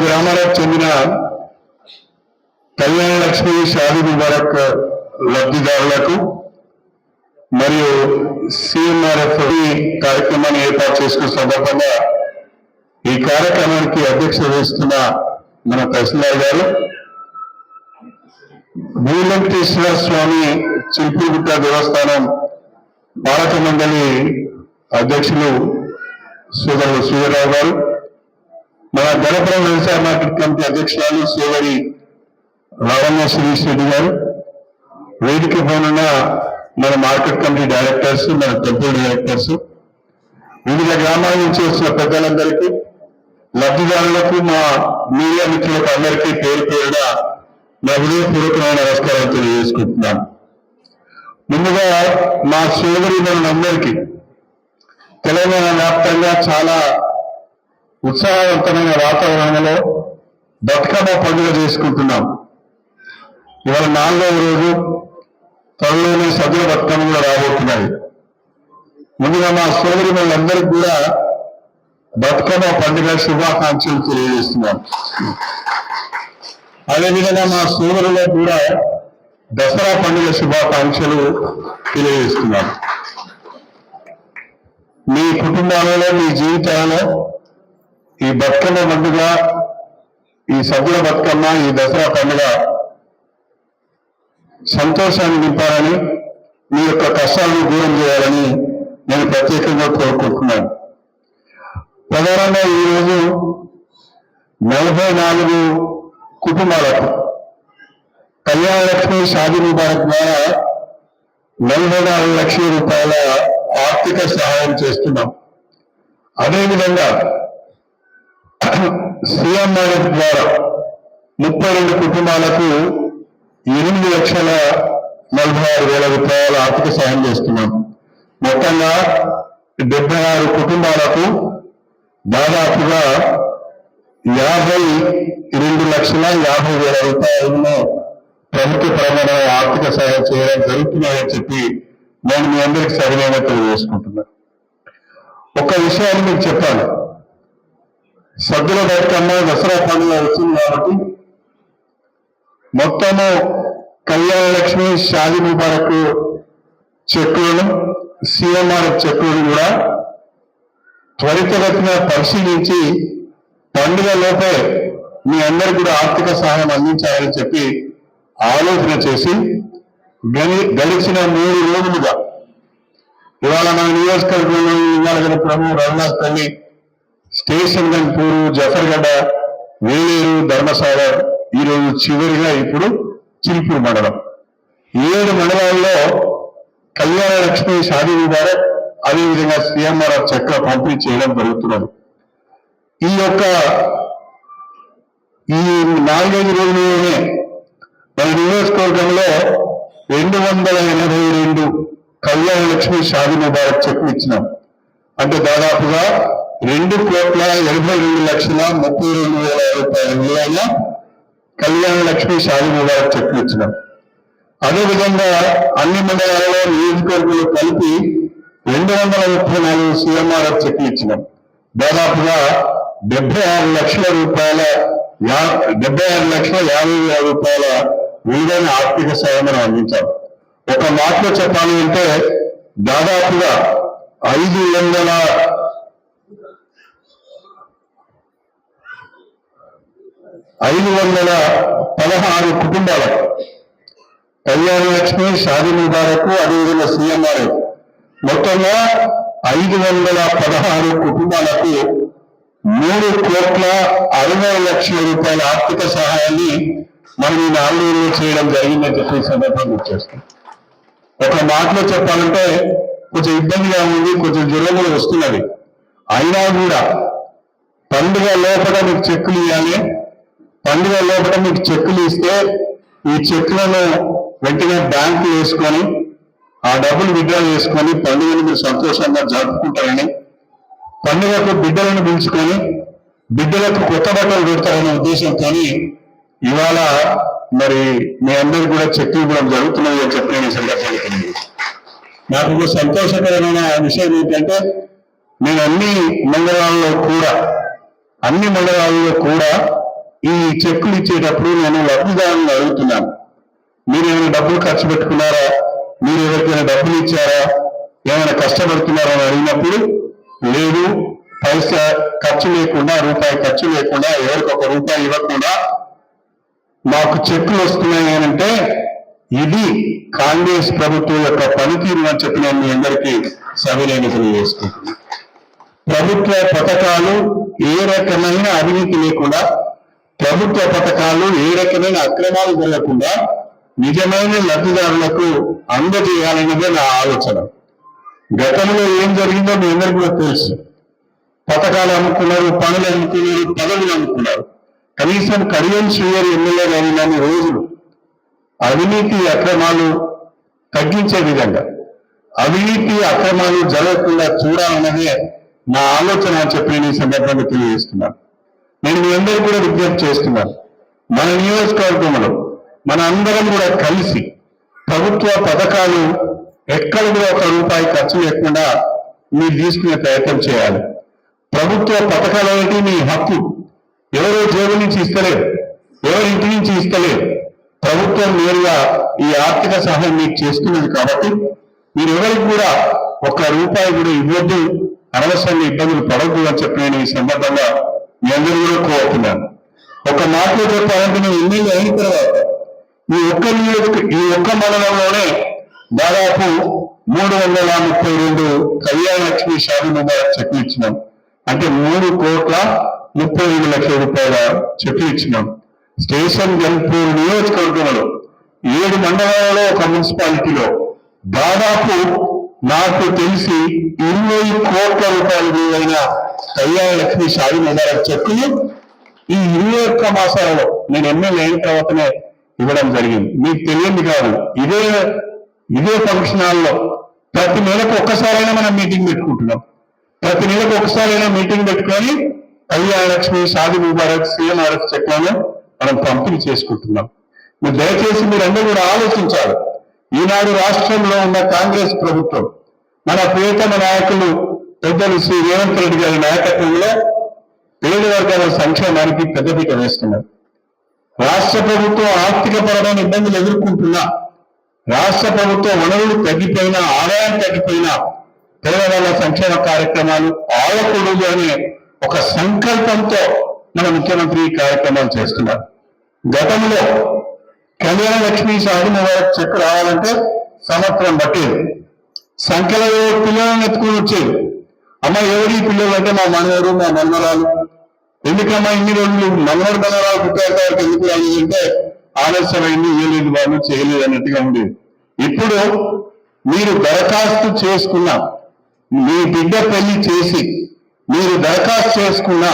గ్రామాలకు చెందిన కళ్యాణ లక్ష్మి షాది ముబారక్ లబ్ధిదారులకు మరియు సిఎంఆర్ఎఫ్ కార్యక్రమాన్ని ఏర్పాటు చేసుకున్న సందర్భంగా ఈ కార్యక్రమానికి అధ్యక్షత వహిస్తున్న మన తహసీల్దార్ గారు భూలంకేశ్వర స్వామి చిల్పిగుట్ట దేవస్థానం పాలక మండలి అధ్యక్షులు సోదరుడు సూర్యరావు గారు మన గణపురం వ్యవసాయ మార్కెట్ కమిటీ అధ్యక్షురాలు సోదరి రావణ శ్రీష్ రెడ్డి గారు. వేదిక పైన మన మార్కెట్ కమిటీ డైరెక్టర్స్ మన టెంపుల్ డైరెక్టర్స్ వివిధ గ్రామాల నుంచి వచ్చిన పెద్దలందరికీ లబ్ధిదారులకు మా మీడియా మిత్రులకు అందరికీ పేరు పేరున నా హృదయపూర్వకమైన నమస్కారాలు తెలియజేసుకుంటున్నాను. ముందుగా మా సోదరి మనందరికీ తెలంగాణ వ్యాప్తంగా చాలా ఉత్సాహవంతమైన వాతావరణంలో బతుకమ్మ పండుగ చేసుకుంటున్నాం. ఇవాళ నాలుగవ రోజు త్వరలోనే సద్దుల బతుకమ్మ కూడా రాబోతున్నాయి. ముందుగా మా సోదరి వాళ్ళందరికీ కూడా బతుకమ్మ పండుగ శుభాకాంక్షలు తెలియజేస్తున్నాం. అదేవిధంగా మా సోదరులకు కూడా దసరా పండుగ శుభాకాంక్షలు తెలియజేస్తున్నాం. మీ కుటుంబాలలో మీ జీవితాలలో ఈ బతుకమ్మ పండుగ ఈ సద్దుల బతుకమ్మ ఈ దసరా పండుగ సంతోషాన్ని నింపాలని మీ యొక్క కష్టాలను దూరం చేయాలని నేను ప్రత్యేకంగా కోరుకుంటున్నాను. ప్రధానంగా ఈరోజు నలభై నాలుగు కుటుంబాలకు కళ్యాణ లక్ష్మి షాదీ ముబారక్ ద్వారా నలభై నాలుగు లక్షల రూపాయల ఆర్థిక సహాయం చేస్తున్నాం. అదేవిధంగా సీఎంఆర్ఎఫ్ ద్వారా ముప్పై రెండు కుటుంబాలకు ఎనిమిది లక్షల నలభై ఆరు వేల రూపాయల ఆర్థిక సాయం చేస్తున్నాం. మొత్తంగా డెబ్బై ఆరు కుటుంబాలకు దాదాపుగా యాభై రెండు లక్షల యాభై వేల రూపాయలను ప్రభుత్వ పరమైన ఆర్థిక సహాయం చేయడం జరుగుతున్నాయని చెప్పి నేను మీ అందరికి సరిగా తెలియజేసుకుంటున్నాను. ఒక విషయాన్ని మీకు చెప్పాలి. సద్దుల బతుకమ్మ దసరా పండుగ వచ్చింది కాబట్టి మొత్తము కళ్యాణ లక్ష్మి షాది ముబారక్ చెక్కులను సిఎంఆర్ చెక్కులను కూడా త్వరితగతిన పరిశీలించి పండుగ లోపే మీ అందరికి కూడా ఆర్థిక సహాయం అందించాలని చెప్పి ఆలోచన చేసి గడిచిన మూడు రోజులుగా ఇవాళ మన నియోజకవర్గంలో ఇవాళ రఘునాథ్ తల్లి స్టేషన్ గన్పూరు జఫర్గడ్డ వేలేరు ధర్మసాగర్ ఈ రోజు చివరిగా ఇప్పుడు చిల్పూరు మండలం. ఏడు మండలాల్లో కళ్యాణ లక్ష్మి షాదీ ముబారక్ అదేవిధంగా సిఎంఆర్ చక్ర పంపిణీ చేయడం జరుగుతున్నది. ఈ యొక్క ఈ నాలుగైదు రోజుల్లోనే మన నియోజకవర్గంలో రెండు వందల ఎనభై రెండు కళ్యాణ లక్ష్మి షాదీ ముబారక్ చెక్ ఇచ్చినాం. అంటే దాదాపుగా రెండు కోట్ల ఎనభై రెండు లక్షల ముప్పై రెండు వేల రూపాయల విలువైన కళ్యాణ లక్ష్మి షాదీ ముబారక్ చెక్లు ఇచ్చినాం. అదేవిధంగా అన్ని మండలాలలో నియోజకవర్గాలు కలిపి రెండు వందల ముప్పై నాలుగు సిఎంఆర్ఎఫ్ చెట్లు ఇచ్చినాం. దాదాపుగా డెబ్బై ఆరు లక్షల రూపాయల యా- డెబ్బై ఆరు లక్షల యాభై వేల రూపాయల విలువైన ఆర్థిక సాయం మనం అందించాం. ఒక మాటలో చెప్పాలి అంటే దాదాపుగా ఐదు వందల ఐదు వందల పదహారు కుటుంబాలకు కళ్యాణ లక్ష్మి షాదీ ముబారక్ అదేవిధంగా సీఎంఆర్ మొత్తంగా ఐదు వందల పదహారు కుటుంబాలకు మూడు కోట్ల అరవై లక్షల రూపాయల ఆర్థిక సహాయాన్ని మనం ఈ నాలుగు రోజులు చేయడం జరిగిందని చెప్పి ఈ సందర్భంగా ఒక మాటలో చెప్పాలంటే కొంచెం ఇబ్బందిగా ఉంది కొంచెం జ్వరం కూడా వస్తున్నది. అయినా కూడా పండుగ లోపల మీకు చెక్కులు ఇవ్వాలి పండుగ లోపల మీకు చెక్కులు ఇస్తే ఈ చెక్కులను వెంటనే బ్యాంక్ వేసుకొని ఆ డబ్బులు విత్డ్రా చేసుకొని పండుగను మీరు సంతోషంగా జరుపుకుంటారని పండుగకు బిడ్డలను పిలుచుకొని బిడ్డలకు కొత్త బట్టలు పెడతారనే ఉద్దేశంతో ఇవాళ మరి మీ అందరు కూడా చెక్కులు కూడా జరుగుతున్నాయి అని చెప్పి నేను నాకు ఒక సంతోషకరమైన విషయం ఏంటంటే నేను అన్ని మండలాల్లో కూడా అన్ని మండలాల్లో కూడా ఈ చెక్కులు ఇచ్చేటప్పుడు నేను లబ్ధిదారులను అడుగుతున్నాను. మీరు ఏమైనా డబ్బులు ఖర్చు పెట్టుకున్నారా? మీరు ఎవరికైనా డబ్బులు ఇచ్చారా? ఏమైనా కష్టపడుతున్నారా అని అడిగినప్పుడు లేదు పైసా ఖర్చు లేకుండా రూపాయి ఖర్చు లేకుండా ఎవరికి ఒక రూపాయి ఇవ్వకుండా మాకు చెక్కులు వస్తున్నాయి అంటే ఇది కాంగ్రెస్ ప్రభుత్వం యొక్క పనితీరు అని చెప్పి నేను మీ అందరికీ సవినయంగా చేసుకుంటున్నాను ప్రభుత్వ పథకాలు ఏ రకమైన అవినీతి లేకుండా ప్రభుత్వ పథకాలు ఏ రకమైన అక్రమాలు జరగకుండా నిజమైన లబ్ధిదారులకు అందజేయాలన్నదే నా ఆలోచన. గతంలో ఏం జరిగిందో మీ అందరికీ కూడా తెలుసు. పథకాలు అమ్ముకున్నారు పనులు అమ్ముకున్నారు పదవులు అమ్ముకున్నారు. కనీసం కడియం శ్రీవారి ఎమ్మెల్యే గారి రోజులు అవినీతి అక్రమాలు తగ్గించే విధంగా అవినీతి అక్రమాలు జరగకుండా చూడాలన్నదే నా ఆలోచన అని చెప్పి నేను ఈ సందర్భంగా తెలియజేస్తున్నాను. నేను మీ అందరూ కూడా విజ్ఞప్తి చేస్తున్నాను. మన నియోజకవర్గంలో మన అందరం కూడా కలిసి ప్రభుత్వ పథకాలు ఎక్కడ కూడా ఒక రూపాయి ఖర్చు లేకుండా మీరు తీసుకునే ప్రయత్నం చేయాలి. ప్రభుత్వ పథకాలు అనేవి మీ హక్కు. ఎవరో జేబు నుంచి ఇస్తలేరు? ఎవరి ఇంటి నుంచి ఇస్తలేరు? ప్రభుత్వం నేరుగా ఈ ఆర్థిక సహాయం మీకు చేస్తున్నది కాబట్టి మీరు ఎవరికి కూడా ఒక్క రూపాయి కూడా ఇవ్వద్దు. అనవసరంగా ఇబ్బందులు పడద్దు అని చెప్పి నేను ఈ సందర్భంగా మీ అందరూ కూడా కోరుతున్నాను ఒక మాటలో చెప్పాలంటే నేను ఎమ్మెల్యే అయిన తర్వాత ఈ ఒక్క ఈ ఒక్క మండలంలోనే దాదాపు మూడు వందల ముప్పై రెండు కళ్యాణ లక్ష్మి షాది ముబారక్ చెట్లు ఇచ్చినాం. అంటే మూడు కోట్ల ముప్పై ఐదు లక్షల రూపాయల చెట్లు ఇచ్చినాం. స్టేషన్ జంపూర్ నియోజకవర్గంలో ఏడు మండలాలలో ఒక మున్సిపాలిటీలో దాదాపు నాకు తెలిసి ఇరవై కోట్ల రూపాయలు విలువైన కళ్యాణ లక్ష్మి షాది ముబారక్ చెక్కులు ఈ ఇరవై ఒక్క మాసాలలో నేను ఎమ్మెల్యే అయిన తర్వాతనే ఇవ్వడం జరిగింది. మీకు తెలియంది కాదు. ఇదే ఇదే ఫంక్షన్ హాల్లో ప్రతి నెలకు ఒక్కసారైనా మనం మీటింగ్ పెట్టుకుంటున్నాం. ప్రతి నెలకు ఒకసారైనా మీటింగ్ పెట్టుకొని కళ్యాణ లక్ష్మి షాది ముబారక్ సీఎంఆర్ఎఫ్ చెట్లను మనం పంపిణీ చేసుకుంటున్నాం. దయచేసి మీరందరూ కూడా ఆలోచించాలి. ఈనాడు రాష్ట్రంలో ఉన్న కాంగ్రెస్ ప్రభుత్వం మన ప్రియతమ నాయకులు పెద్దలు శ్రీ రేవంత్ రెడ్డి గారి నాయకత్వంలో పేద వర్గాల సంక్షేమానికి పెద్దపీట వేస్తున్నారు. రాష్ట్ర ప్రభుత్వం ఆర్థిక పరమైన ఇబ్బందులు ఎదుర్కొంటున్నా రాష్ట్ర ప్రభుత్వ వనరులు తగ్గిపోయినా ఆదాయం తగ్గిపోయినా పేదవాళ్ళ సంక్షేమ కార్యక్రమాలు ఆలకూడదు అనే ఒక సంకల్పంతో మన ముఖ్యమంత్రి ఈ కార్యక్రమాలు చేస్తున్నారు. గతంలో కళ్యాణ లక్ష్మి సాధన వారికి చెక్ రావాలంటే సంవత్సరం బట్టి సంఖ్యలో పిల్లలను ఎత్తుకుని వచ్చేది? అమ్మ ఎవరి పిల్లలు అంటే మా మనవరు మా మనవరాలు? ఎందుకమ్మా ఇన్ని రోజులు మనవరు మనవరాలు పుట్టారు వారికి ఎందుకు రాలేదంటే ఆలస్యమైంది ఇయ్యలేదు వాళ్ళు చేయలేదు అన్నట్టుగా ఉండేది. ఇప్పుడు మీరు దరఖాస్తు చేసుకున్న మీ బిడ్డ పెళ్ళి చేసి మీరు దరఖాస్తు చేసుకున్న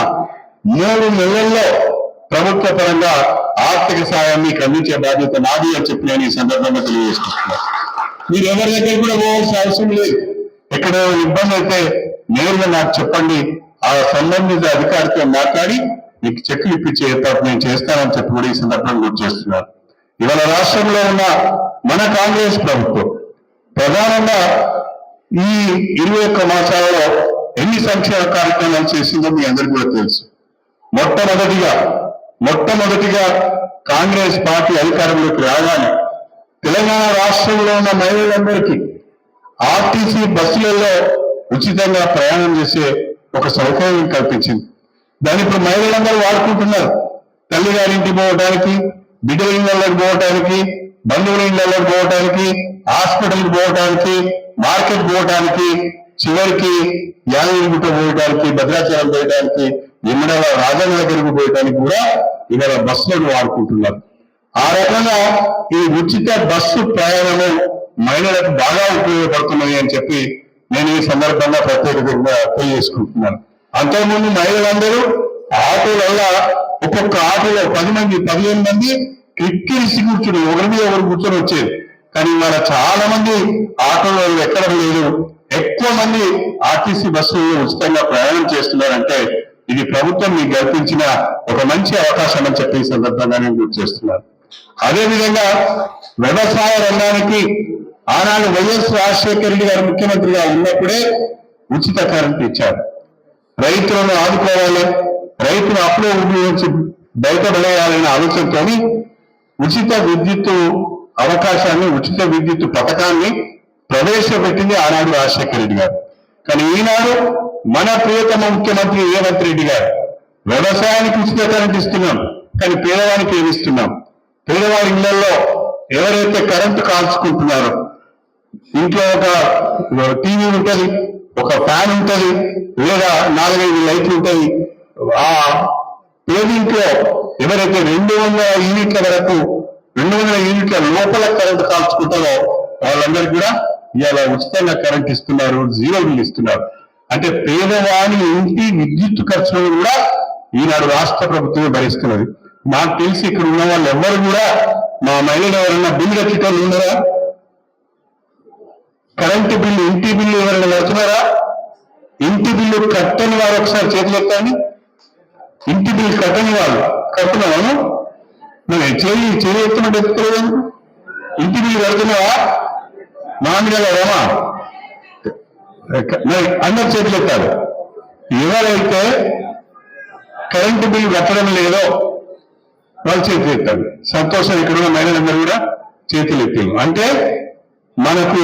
మూడు నెలల్లో ప్రభుత్వ పరంగా ఆర్థిక సాయాన్ని మీకు అందించే బాధ్యత నాది అని చెప్పి నేను ఈ సందర్భంగా తెలియజేసుకుంటున్నాను మీరు ఎవరి దగ్గర కూడా పోవాల్సిన అవసరం లేదు. ఎక్కడ ఇబ్బంది అయితే నేరుగా నాకు చెప్పండి. ఆ సంబంధిత అధికారితో మాట్లాడి మీకు చెక్లు ఇప్పించే ఏర్పాటు నేను చేస్తానని చెప్పి కూడా ఈ సందర్భంగా గుర్తు చేస్తున్నారు ఇవాళ రాష్ట్రంలో ఉన్న మన కాంగ్రెస్ ప్రభుత్వం ప్రధానంగా ఈ ఇరవై ఒక్క మాసాలలో ఎన్ని సంక్షేమ కార్యక్రమాలు చేసిందో మీ అందరికీ కూడా తెలుసు. మొట్టమొదటిగా మొట్టమొదటిగా కాంగ్రెస్ పార్టీ అధికారంలోకి రాగానే తెలంగాణ రాష్ట్రంలో ఉన్న మహిళలందరికీ ఆర్టీసీ బస్సులలో ఉచితంగా ప్రయాణం చేసే ఒక సౌకర్యం కల్పించింది. దాన్ని ఇప్పుడు మహిళలందరూ వాడుకుంటున్నారు. తల్లి గారింటికి పోవటానికి బిడ్డల ఇళ్ళకి పోవటానికి బంధువుల ఇళ్ళకి పోవటానికి హాస్పిటల్కి పోవటానికి మార్కెట్ పోవటానికి చివరికి యాదగిరిగుట్ట పోయటానికి భద్రాచలం పోయటానికి ఇమ్మడల రాజన్న దగ్గరికి పోయటానికి కూడా ఇవాళ బస్సులను వాడుకుంటున్నారు. ఆ రకంగా ఈ ఉచిత బస్సు ప్రయాణము మహిళలకు బాగా ఉపయోగపడుతున్నది అని చెప్పి నేను ఈ సందర్భంగా ప్రత్యేకంగా తెలియజేసుకుంటున్నాను. అంతకుముందు మహిళలందరూ ఆటోలలో ఒక్కొక్క ఆటోలో పది మంది పదిహేను మంది కిక్కిరిసి కూర్చుని ఒకరి మీద ఒకరు కూర్చొని వచ్చేది. కానీ ఇవాళ చాలా మంది ఆటోలో ఎక్కడం లేదు. ఎక్కువ మంది ఆర్టీసీ బస్సులు ఉచితంగా ప్రయాణం చేస్తున్నారంటే ఇది ప్రభుత్వం మీకు కల్పించిన ఒక మంచి అవకాశం అని చెప్పి ఈ సందర్భంగా నేను గుర్తు చేస్తున్నాను. అదేవిధంగా వ్యవసాయ రంగానికి ఆనాడు వైఎస్ రాజశేఖర రెడ్డి గారు ముఖ్యమంత్రిగా ఉన్నప్పుడే ఉచిత కరెంట్ ఇచ్చారు. రైతులను ఆదుకోవాలి రైతులు అప్పుడే ఉపయోగించి బయటపడేయాలనే ఆలోచనతోని ఉచిత విద్యుత్ అవకాశాన్ని ఉచిత విద్యుత్ పథకాన్ని ప్రవేశపెట్టింది ఆనాడు రాజశేఖర రెడ్డి గారు. కానీ ఈనాడు మన ప్రియతమ ముఖ్యమంత్రి రేవంత్ రెడ్డి గారు వ్యవసాయానికి ఉచిత కరెంట్ ఇస్తున్నాం కానీ పేదవానికి ఏమి ఇస్తున్నాం? పేదవారి ఇళ్ళలో ఎవరైతే కరెంటు కాల్చుకుంటున్నారో ఇంట్లో ఒక టీవీ ఉంటుంది ఒక ఫ్యాన్ ఉంటుంది లేదా నాలుగైదు లైట్లు ఉంటాయి ఆ పేదింట్లో ఎవరైతే రెండు వందల యూనిట్ల వరకు రెండు వందల యూనిట్ల లోపల కరెంట్ కాల్చుకుంటారో వాళ్ళందరికీ కూడా ఇవాళ ఉచితంగా కరెంట్ ఇస్తున్నారు జీరో బిల్ ఇస్తున్నారు. అంటే పేదవాని ఇంటి విద్యుత్ ఖర్చులను కూడా ఈనాడు రాష్ట్ర ప్రభుత్వమే భరిస్తున్నది. నాకు తెలిసి ఇక్కడ ఉన్న వాళ్ళు ఎవరు కూడా మా మహిళలు ఎవరైనా బిల్లు కట్టేటోళ్ళు ఉన్నారా? కరెంటు బిల్లు ఇంటి బిల్లు ఎవరైనా కడుతున్నారా? ఇంటి బిల్లు కట్టని వారు ఒకసారి చేతులు ఎత్తాను ఇంటి బిల్లు కట్టని వాళ్ళు కడుతున్నాను నువ్వు చేయి చేయి ఎత్తున్నట్టు ఎత్తుకోలేదు ఇంటి బిల్లు కడుతున్నావా మామిడి రమా. అందరు చేతులు ఎత్తారు. ఎవరైతే కరెంటు బిల్లు కట్టడం లేదో వాళ్ళు చేతులు ఎత్తారు. సంతోషం ఇక్కడ ఉన్న మహిళలందరూ కూడా చేతులు ఎత్తారు. అంటే మనకు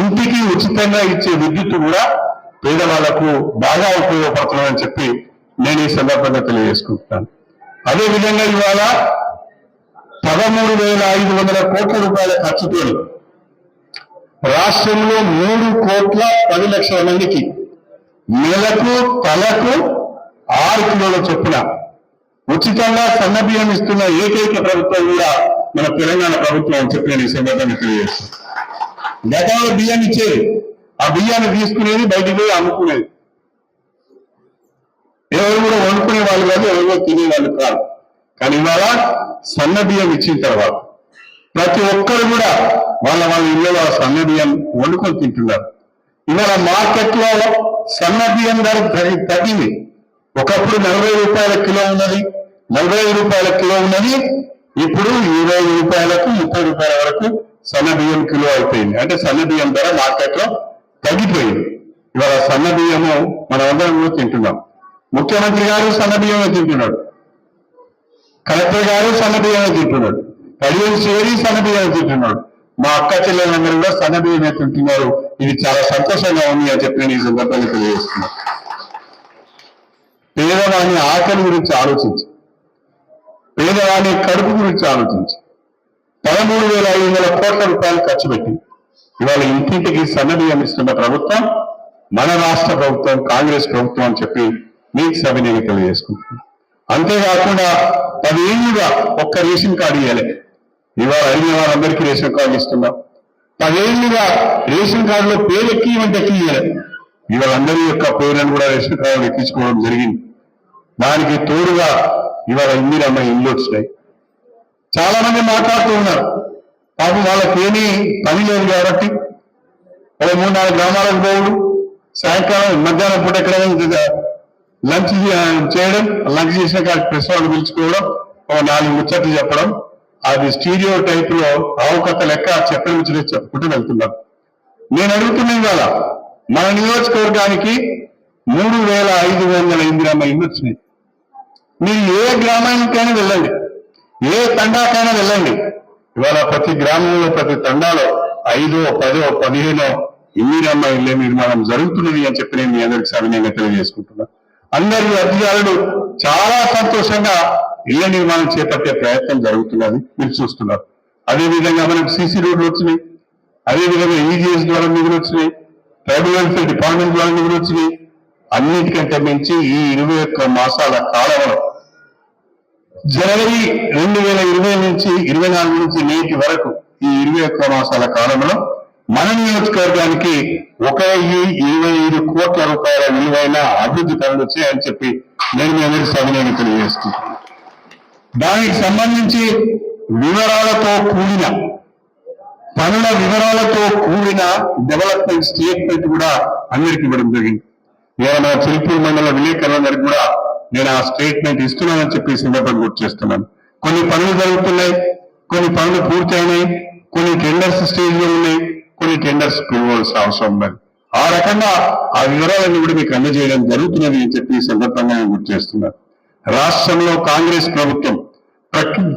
ఇంటికి ఉచితంగా ఇచ్చే విద్యుత్ కూడా పేదవాళ్ళకు బాగా ఉపయోగపడుతుందని చెప్పి నేను ఈ సందర్భంగా తెలియజేసుకుంటున్నాను. అదే విధంగా ఇవాళ పదమూడు వేల ఐదు వందల కోట్ల రూపాయల ఖర్చుతో రాష్ట్రంలో మూడు కోట్ల పది లక్షల మందికి నెలకు తలకు ఆరు కిలోల చొప్పున ఉచితంగా సన్న బియ్యం ఇస్తున్న ఏకైక ప్రభుత్వం కూడా మన తెలంగాణ ప్రభుత్వం అని చెప్పి నేను ఈ సందర్భాన్ని తెలియజేస్తాను గతంలో బియ్యం ఇచ్చేది ఆ బియ్యాన్ని తీసుకునేది బయటికి పోయి అమ్ముకునేది. ఎవరు కూడా వండుకునే వాళ్ళు కాదు ఎవరు కూడా తినేవాళ్ళు కాదు. కానీ ఇవాళ సన్న బియ్యం ఇచ్చిన తర్వాత ప్రతి ఒక్కరు కూడా వాళ్ళ వాళ్ళ ఇళ్ళలో ఆ సన్న బియ్యం వండుకొని తింటున్నారు. ఇవాళ మార్కెట్లో సన్న బియ్యం ధర తగ్గింది. ఒకప్పుడు నలభై రూపాయల కిలో ఉన్నది నలభై రూపాయల కిలో ఉన్నది ఇప్పుడు ఇరవై రూపాయలకు ముప్పై రూపాయల వరకు సన్న బియ్యం కిలో అయిపోయింది. అంటే సన్న బియ్యం ధర మార్కెట్లో తగ్గిపోయింది. ఇవాళ సన్న బియ్యము మనం అందరం కూడా తింటున్నాం. ముఖ్యమంత్రి గారు సన్న బియ్యమే తింటున్నాడు. కలెక్టర్ గారు సన్న బియ్యమే తింటున్నాడు. పదిహేను చేరి సన్న తింటున్నాడు మా అక్క చెల్లెలందరూ కూడా సన్న తింటున్నారు ఇది చాలా సంతోషంగా ఉంది అని చెప్పి నేను ఈ సందర్భంగా తెలియజేస్తున్నాను పేదవాని ఆకలి గురించి ఆలోచించి. పేదవాని కడుపు గురించి ఆలోచించి. పదమూడు వేల ఐదు వందల కోట్ల రూపాయలు ఖర్చు పెట్టి ఇవాళ ఇంటింటికి సన్నబియ్యం ఇస్తున్న ప్రభుత్వం మన రాష్ట్ర ప్రభుత్వం కాంగ్రెస్ ప్రభుత్వం అని చెప్పి మీకు సభ నేను తెలియజేసుకుంటున్నాను అంతేకాకుండా పదేళ్ళుగా ఒక్క రేషన్ కార్డు ఇవ్వలేదు ఇవాళ అడిగిన వారందరికీ రేషన్ కార్డు ఇస్తున్నాం. పదేళ్ళుగా రేషన్ కార్డులో పేరు ఎక్కియమంటే ఎక్కియలే ఇవాళ అందరి యొక్క పేర్లను కూడా రేషన్ కార్డు ఎక్కించుకోవడం జరిగింది. దానికి తోడుగా ఇవాళ ఇందిరమ్మ ఇల్లు వచ్చినాయి. చాలా మంది మాట్లాడుతూ ఉన్నారు. పాపం వాళ్ళకేమీ పని లేదు కాబట్టి. ఒక మూడు నాలుగు గ్రామాలకు పోవుడు. సాయంకాలం మధ్యాహ్నం పూట ఎక్కడైనా లంచ్ చేయడం లంచ్ చేసిన కాడ ప్రెస్ వాళ్ళు పిలుచుకోవడం ఒక నాలుగు ముచ్చట్లు చెప్పడం అది స్టీరియో టైప్లో అవకత లెక్క చెప్పని ముచ్చట చెప్పుకుంటూ వెళ్తున్నారు నేను అడుగుతున్నాను ఇవాళ మన నియోజకవర్గానికి మూడు వేల ఐదు వందల ఇందిరమ్మ ఇల్లు వచ్చినాయి. మీరు ఏ గ్రామానికైనా వెళ్ళండి. ఏ తండాకైనా వెళ్ళండి. ఇవాళ ప్రతి గ్రామంలో ప్రతి తండాలో ఐదో పదో పదిహేనో ఇందిరమ్మ ఇళ్ళే నిర్మాణం జరుగుతున్నది అని చెప్పి నేను మీ అందరికి సవినయంగా తెలియజేసుకుంటున్నా. అందరి అధికారులు చాలా సంతోషంగా ఇళ్ళ నిర్మాణం చేపట్టే ప్రయత్నం జరుగుతున్నది. మీరు చూస్తున్నారు. అదే విధంగా మనకు సీసీ రోడ్లు వచ్చినాయి. అదేవిధంగా ఈజీఎస్ ద్వారా నిధులు వచ్చినాయి. ట్రైబల్ వెల్ఫేర్ డిపార్ట్మెంట్ ద్వారా నిధులు వచ్చినాయి. అన్నిటికంటే మించి ఈ ఇరవై ఒక్క మాసాల కాలంలో జనవరి రెండు వేల ఇరవై నుంచి ఇరవై నాలుగు నుంచి నేటి వరకు ఈ ఇరవై ఒక్క మాసాల కాలంలో మన నియోజకవర్గానికి ఒక ఇరవై ఐదు కోట్ల రూపాయల విలువైన అభివృద్ధి పనులు వచ్చాయని చెప్పి నేను మీ అందరి సభను తెలియజేస్తున్నాను. దానికి సంబంధించి వివరాలతో కూడిన పనుల వివరాలతో కూడిన డెవలప్మెంట్ స్టేట్మెంట్ కూడా అందరికి ఇవ్వడం జరిగింది. నేను మన చిలుపూరు మండల విలేకరులందరికీ కూడా నేను ఆ స్టేట్మెంట్ ఇస్తున్నానని చెప్పి సందర్భం గుర్తు చేస్తున్నాను. కొన్ని పనులు జరుగుతున్నాయి కొన్ని పనులు పూర్తయినాయి కొన్ని టెండర్స్ స్టేజ్లో ఉన్నాయి కొన్ని టెండర్స్ పిలవలసిన అవసరం ఉన్నది. ఆ రకంగా ఆ వివరాలన్నీ కూడా మీకు అందజేయడం జరుగుతున్నది అని చెప్పి సందర్భంగా నేను గుర్తు చేస్తున్నాను. రాష్ట్రంలో కాంగ్రెస్ ప్రభుత్వం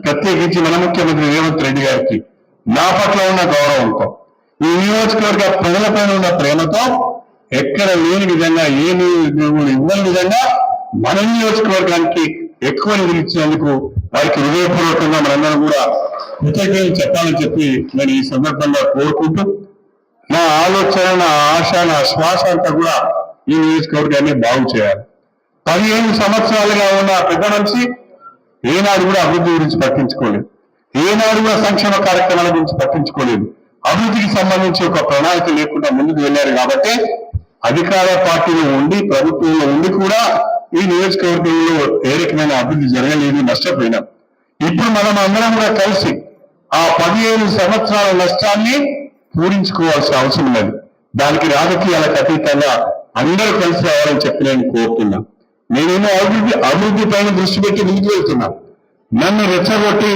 ప్రత్యేకించి మన ముఖ్యమంత్రి రేవంత్ రెడ్డి గారికి నా పట్ల ఉన్న గౌరవంతో ఈ నియోజకవర్గ ప్రజలపైన ఉన్న ప్రేమతో ఎక్కడ లేని విధంగా ఏ ఇవ్వని విధంగా మన నియోజకవర్గానికి ఎక్కువ నిధులు ఇచ్చినందుకు వారికి హృదయపూర్వకంగా మనందరం కూడా కృతజ్ఞతలు చెప్పాలని చెప్పి నేను ఈ సందర్భంగా కోరుకుంటూ నా ఆలోచన నా ఆశ నా శ్వాస అంతా కూడా ఈ నియోజకవర్గాన్ని బాగు చేయాలి. పదిహేను సంవత్సరాలుగా ఉన్న పెద్ద మనిషి ఏనాడు కూడా అభివృద్ధి గురించి పట్టించుకోలేదు. ఏనాడు కూడా సంక్షేమ కార్యక్రమాల గురించి పట్టించుకోలేదు. అభివృద్ధికి సంబంధించి ఒక ప్రణాళిక లేకుండా ముందుకు వెళ్ళారు కాబట్టి అధికార పార్టీలో ఉండి ప్రభుత్వంలో ఉండి కూడా ఈ నియోజకవర్గంలో ఏ రకమైన అభివృద్ధి జరగలేదు నష్టపోయినాం. ఇప్పుడు మనం అందరం కూడా కలిసి ఆ పదిహేను సంవత్సరాల నష్టాన్ని పూరించుకోవాల్సిన అవసరం ఉన్నది. దానికి రాజకీయాలకు అతీతంగా అందరూ కలిసి రావాలని చెప్పి నేను నేనేమో అభివృద్ధి అభివృద్ధి పైన దృష్టి పెట్టి ముందుకు వెళ్తున్నా నన్ను రెచ్చగొట్టి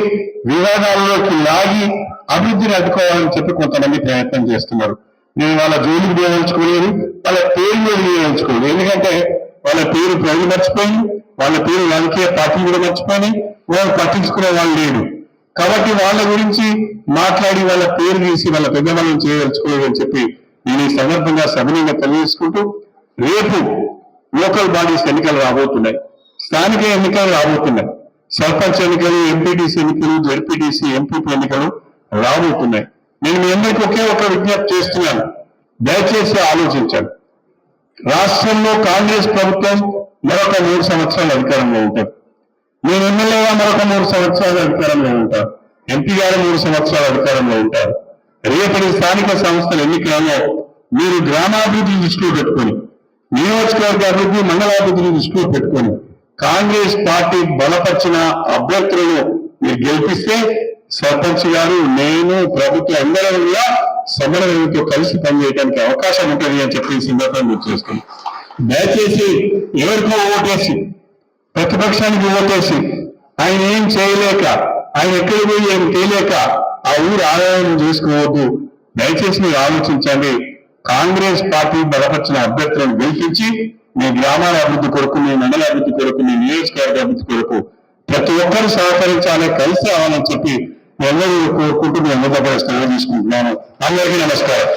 వివాదాల్లోకి లాగి అభివృద్ధిని అడ్డుకోవాలని చెప్పి కొంతమంది ప్రయత్నం చేస్తున్నారు. నేను వాళ్ళ జోలికి వేయించుకోలేదు వాళ్ళ పేరు మీద వేయించుకోలేదు ఎందుకంటే వాళ్ళ పేరు ప్రజలు మర్చిపోయింది వాళ్ళ పేరు రాజకీయ పార్టీలు కూడా మర్చిపోయి వాళ్ళు పట్టించుకునే వాళ్ళు లేరు. కాబట్టి వాళ్ళ గురించి మాట్లాడి వాళ్ళ పేరు తీసి వాళ్ళ పెద్దవాళ్ళని చేయదలుచుకోలేదు అని చెప్పి నేను ఈ సందర్భంగా సవినయంగా తెలియజేసుకుంటూ రేపు లోకల్ బాడీస్ ఎన్నికలు రాబోతున్నాయి. స్థానిక ఎన్నికలు రాబోతున్నాయి. సర్పంచ్ ఎన్నికలు ఎంపీటీసీ ఎన్నికలు జడ్పీటీసీ ఎంపీపీ ఎన్నికలు రాబోతున్నాయి. నేను మీ అందరికీ ఒకే ఒక విజ్ఞప్తి చేస్తున్నాను. దయచేసి ఆలోచించండి. రాష్ట్రంలో కాంగ్రెస్ ప్రభుత్వం మరొక మూడు సంవత్సరాలు అధికారంలో ఉంటారు నేను ఎమ్మెల్యేగా మరొక మూడు సంవత్సరాలు అధికారంలో ఉంటారు ఎంపీ గారు మూడు సంవత్సరాలు అధికారంలో ఉంటారు. రేపటి స్థానిక సంస్థల ఎన్నికలలో మీరు గ్రామాభివృద్ధి దృష్టిలో పెట్టుకొని నియోజకవర్గ అభివృద్ధి మండలాభివృద్ధిని దృష్టిలో పెట్టుకొని కాంగ్రెస్ పార్టీ బలపరిచిన అభ్యర్థులను మీరు గెలిపిస్తే సర్పంచ్ గారు నేను ప్రభుత్వం అందరం కూడా సమన్వయంతో కలిసి పనిచేయడానికి అవకాశం ఉంటుంది అని చెప్పి ఈ సందర్భంగా గుర్తు చేస్తున్నాను. దయచేసి ఎవరికో ఓటేసి ప్రతిపక్షానికి ఓటేసి ఆయన ఏం చేయలేక ఆయన ఎక్కడికి పోయి ఏం చేయలేక ఆ ఊరు ఆదాయం చేసుకోవద్దు దయచేసి మీరు ఆలోచించండి. కాంగ్రెస్ పార్టీ బలపరిచిన అభ్యర్థులను గెలిపించి మీ గ్రామాల అభివృద్ధి కొరకు మీ మండల అభివృద్ధి కొరకు మీ నియోజకవర్గ అభివృద్ధి కొరకు ప్రతి ఒక్కరు సహకరించాలి కలిసి రావాలని చెప్పి మీ అందరూ కోరుకుంటూ మీ అందరితో తీసుకుంటున్నాను. అందరికీ నమస్కారం.